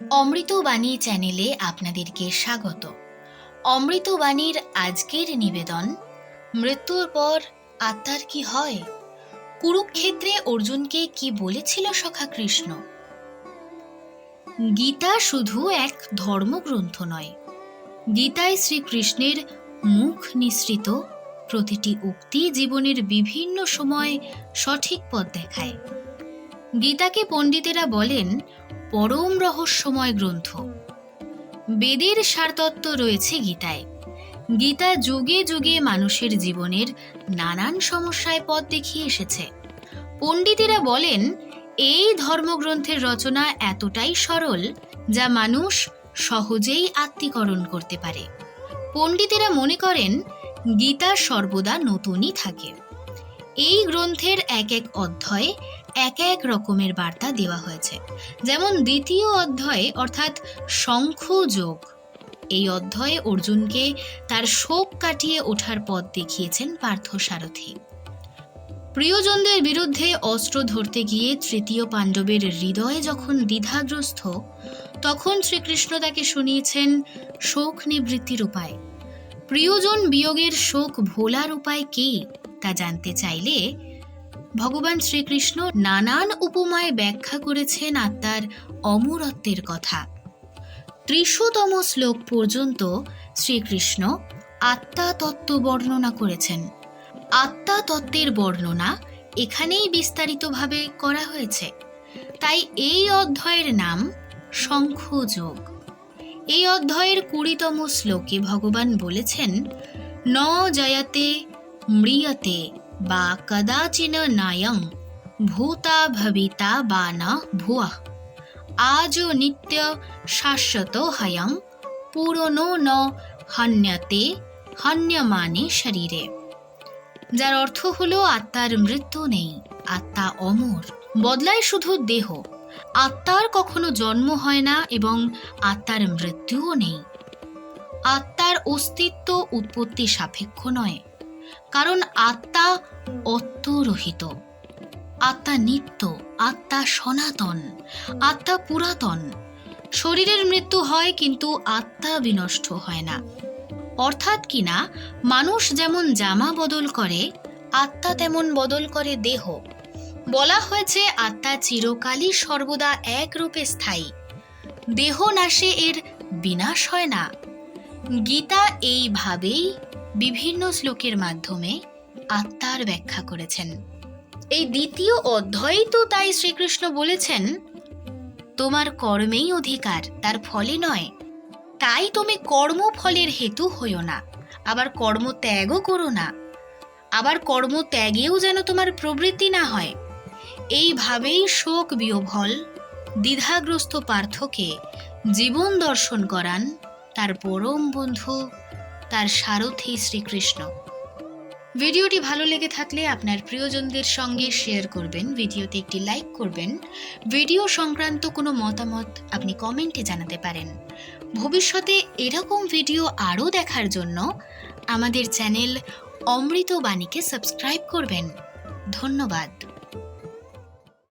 অমৃতবাণী চ্যানেলে আপনাদেরকে স্বাগত। অমৃতবাণীর আজকের নিবেদন, মৃত্যুর পর আত্মার কি হয়? কুরুক্ষেত্রে অর্জুনকে কি বলেছিল সখা কৃষ্ণ গীতা শুধু এক ধর্মগ্রন্থ নয়, গীতায় শ্রীকৃষ্ণের মুখ নিঃসৃত প্রতিটি উক্তি জীবনের বিভিন্ন সময় সঠিক পথ দেখায়। গীতাকে পণ্ডিতেরা বলেন পরম রহস্যময় গ্রন্থ। বেদের সারতত্ত্ব রয়েছে গীতায়। গীতা যুগে যুগে মানুষের জীবনের নানান সমস্যায় পথ দেখিয়ে এসেছে। পণ্ডিতেরা বলেন, এই ধর্মগ্রন্থের রচনা এতটাই সরল যা মানুষ সহজেই আত্মীকরণ করতে পারে। পণ্ডিতেরা মনে করেন, গীতা সর্বদা নতুনই থাকে। এই গ্রন্থের এক এক অধ্যায়ে এক এক রকমের বার্তা দেওয়া হয়েছে। যেমন দ্বিতীয় অধ্যায়ে, অর্থাৎ শঙ্খযোগ এই অধ্যায়ে অর্জুনকে তার শোক কাটিয়ে ওঠার পথ দেখিয়েছেন পার্থসারথী। প্রিয়জনদের বিরুদ্ধে অস্ত্র ধরতে গিয়ে তৃতীয় পাণ্ডবের হৃদয়ে যখন দ্বিধাগ্রস্ত, তখন শ্রীকৃষ্ণ তাকে শুনিয়েছেন, শোক নিবৃত্তির উপায়। প্রিয়জন বিয়োগের শোক ভোলার উপায় কি? তা জানতে চাইলে ভগবান শ্রীকৃষ্ণ নানান উপমায় ব্যাখ্যা করেছেন আত্মার অমরত্বের কথা। ত্রিশতম শ্লোক পর্যন্ত শ্রীকৃষ্ণ আত্মা তত্ত্ব বর্ণনা করেছেন। আত্মা তত্ত্বের বর্ণনা এখানেই বিস্তারিতভাবে করা হয়েছে। তাই এই অধ্যায়ের নাম শঙ্খযোগ। এই অধ্যায়ের কুড়িতম শ্লোকে ভগবান বলেছেন, ন জয়তে, মৃয়তে বা কদাচিন নায়ং ভূতা ভবিতা বা না ভুয়া আজ নিত্য শাশ্বত হয়ং পুরনো ন হন্যতে হন্যমানে শরীরে যার অর্থ হলো আত্মার মৃত্যু নেই, আত্মা অমর। বদলায় শুধু দেহ। আত্মার কখনো জন্ম হয় না এবং আত্মার মৃত্যুও নেই। আত্মার অস্তিত্ব উৎপত্তি সাপেক্ষ নয়। কারণ আত্মা অত্মরহিত আত্মা নিত্য, আত্মা সনাতন, আত্মা পুরাতন। শরীরের মৃত্যু হয় কিন্তু আত্মা বিনষ্ট হয় না। অর্থাৎ কিনা মানুষ যেমন জামা বদল করে, আত্মা তেমন বদল করে দেহ। বলা হয়েছে আত্মা চিরকালই সর্বদা একরূপে স্থায়ী। দেহ নাশে এর বিনাশ হয় না। গীতা এইভাবেই বিভিন্ন শ্লোকের মাধ্যমে আত্মার ব্যাখ্যা করেছেন। এই দ্বিতীয় অধ্যায়েই তো তাই শ্রীকৃষ্ণ বলেছেন, তোমার কর্মেই অধিকার, তার ফলে নয়। তাই তুমি কর্মফলের হেতু হইও না, আবার কর্ম ত্যাগও করো না। আবার কর্ম ত্যাগেও যেন তোমার প্রবৃত্তি না হয়। এইভাবেই শোক বিয়োভল দ্বিধাগ্রস্ত পার্থকে জীবন দর্শন করান তার পরম বন্ধু তার সারথী শ্রীকৃষ্ণ। ভিডিওটি ভালো লেগে থাকলে আপনার প্রিয়জনদের সঙ্গে শেয়ার করবেন, ভিডিওতে একটি লাইক করবেন। ভিডিও সংক্রান্ত কোনো মতামত আপনি কমেন্টে জানাতে পারেন। ভবিষ্যতে এরকম ভিডিও আরও দেখার জন্য আমাদের চ্যানেল অমৃত বাণীকে সাবস্ক্রাইব করবেন। ধন্যবাদ।